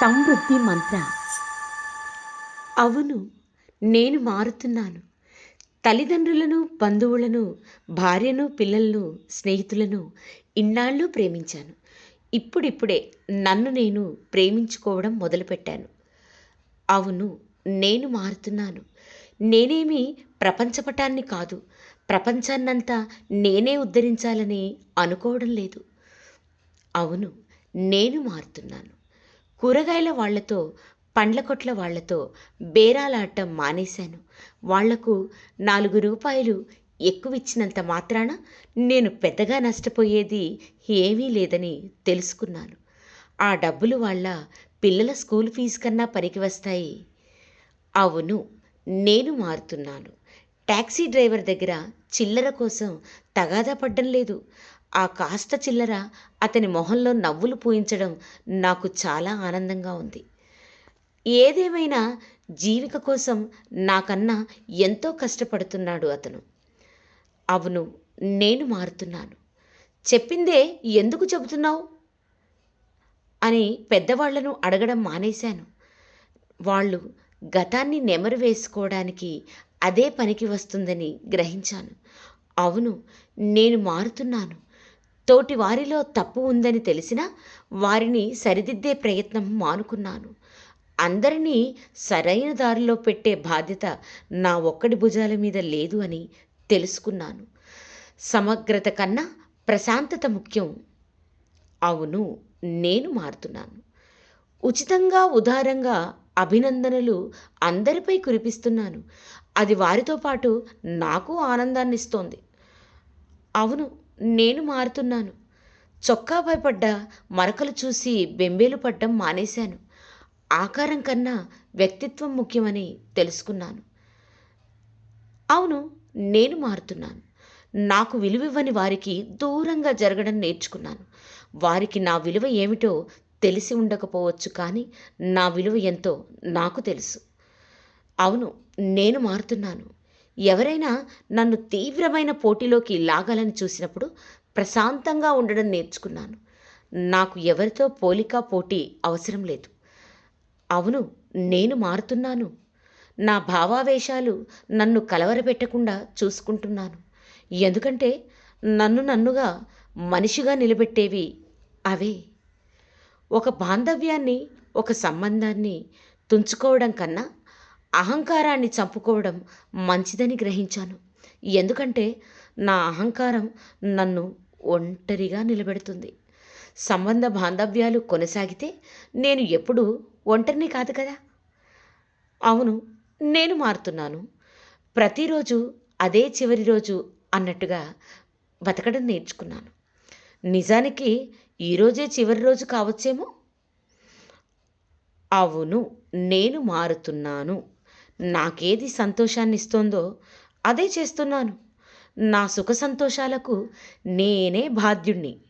సమృద్ధి మంత్ర. అవును నేను మారుతున్నాను. తల్లిదండ్రులను బంధువులను భార్యను పిల్లలను స్నేహితులను ఇన్నాళ్ళు ప్రేమించాను. ఇప్పుడిప్పుడే నన్ను నేను ప్రేమించుకోవడం మొదలుపెట్టాను. అవును నేను మారుతున్నాను. నేనేమి ప్రపంచపటాన్ని కాదు ప్రపంచాన్నంతా నేనే ఉద్ధరించాలని అనుకోవడం లేదు. అవును నేను మారుతున్నాను. కూరగాయల వాళ్ళతో పండ్ల కొట్ల వాళ్ళతో బేరాలాడటం మానేశాను. వాళ్ళకు నాలుగు రూపాయలు ఎక్కువ ఇచ్చినంత మాత్రాన నేను పెద్దగా నష్టపోయేది ఏమీ లేదని తెలుసుకున్నాను. ఆ డబ్బులు వాళ్ళ పిల్లల స్కూల్ ఫీజు కన్నా పనికి వస్తాయి అవును నేను మారుతున్నాను. ట్యాక్సీ డ్రైవర్ దగ్గర చిల్లర కోసం తగాదా పడ్డం లేదు. ఆ కాస్త చిల్లర అతని మొహంలో నవ్వులు పూయించడం నాకు చాలా ఆనందంగా ఉంది. ఏదేమైనా జీవిక కోసం నాకన్నా ఎంతో కష్టపడుతున్నాడు అతను. అవును నేను మారుతున్నాను. చెప్పిందే ఎందుకు చెబుతున్నావు? అని పెద్దవాళ్ళను అడగడం మానేశాను. వాళ్ళు గతాన్ని నెమరు వేసుకోవడానికి అదే పనికి వస్తుందని గ్రహించాను. అవును నేను మారుతున్నాను. తోటి వారిలో తప్పు ఉందని తెలిసినా వారిని సరిదిద్దే ప్రయత్నం మానుకున్నాను. అందరినీ సరైన దారిలో పెట్టే బాధ్యత నా ఒక్కడి భుజాల మీద లేదు అని తెలుసుకున్నాను. సమగ్రత కన్నా ప్రశాంతత ముఖ్యం. అవును నేను మారుతున్నాను. ఉచితంగా ఉదారంగా అభినందనలు అందరిపై కురిపిస్తున్నాను. అది వారితో పాటు నాకు ఆనందాన్నిస్తోంది. అవును నేను మారుతున్నాను. చొక్కాపై పడ్డ మరకలు చూసి బెంబేలు పడ్డం మానేశాను. ఆకారం కన్నా వ్యక్తిత్వం ముఖ్యమని తెలుసుకున్నాను. అవును నేను మారుతున్నాను. నాకు విలువివ్వని వారికి దూరంగా జరగడం నేర్చుకున్నాను. వారికి నా విలువ ఏమిటో తెలిసి ఉండకపోవచ్చు కానీ నా విలువ ఎంతో నాకు తెలుసు. అవును నేను మారుతున్నాను. ఎవరైనా నన్ను తీవ్రమైన పోటీలోకి లాగాలని చూసినప్పుడు ప్రశాంతంగా ఉండడం నేర్చుకున్నాను. నాకు ఎవరితో పోలిక పోటీ అవసరం లేదు. అవును నేను మారుతున్నాను. నా భావావేశాలు నన్ను కలవరపెట్టకుండా చూసుకుంటున్నాను. ఎందుకంటే నన్ను నన్నుగా మనిషిగా నిలబెట్టేవి అవే. ఒక బాంధవ్యాన్ని ఒక సంబంధాన్ని తుంచుకోవడం కన్నా అహంకారాన్ని చంపుకోవడం మంచిదని గ్రహించాను. ఎందుకంటే నా అహంకారం నన్ను ఒంటరిగా నిలబెడుతుంది. సంబంధ బాంధవ్యాలు కొనసాగితే నేను ఎప్పుడూ ఒంటరిని కాదు కదా? అవును నేను మారుతున్నాను. ప్రతిరోజు అదే చివరి రోజు అన్నట్టుగా బతకడం నేర్చుకున్నాను. నిజానికి ఈరోజే చివరి రోజు కావచ్చేమో? అవును నేను మారుతున్నాను. నాకేది సంతోషాన్ని ఇస్తోందో అదే చేస్తున్నాను. నా సుఖ సంతోషాలకు నేనే బాధ్యుణ్ణి.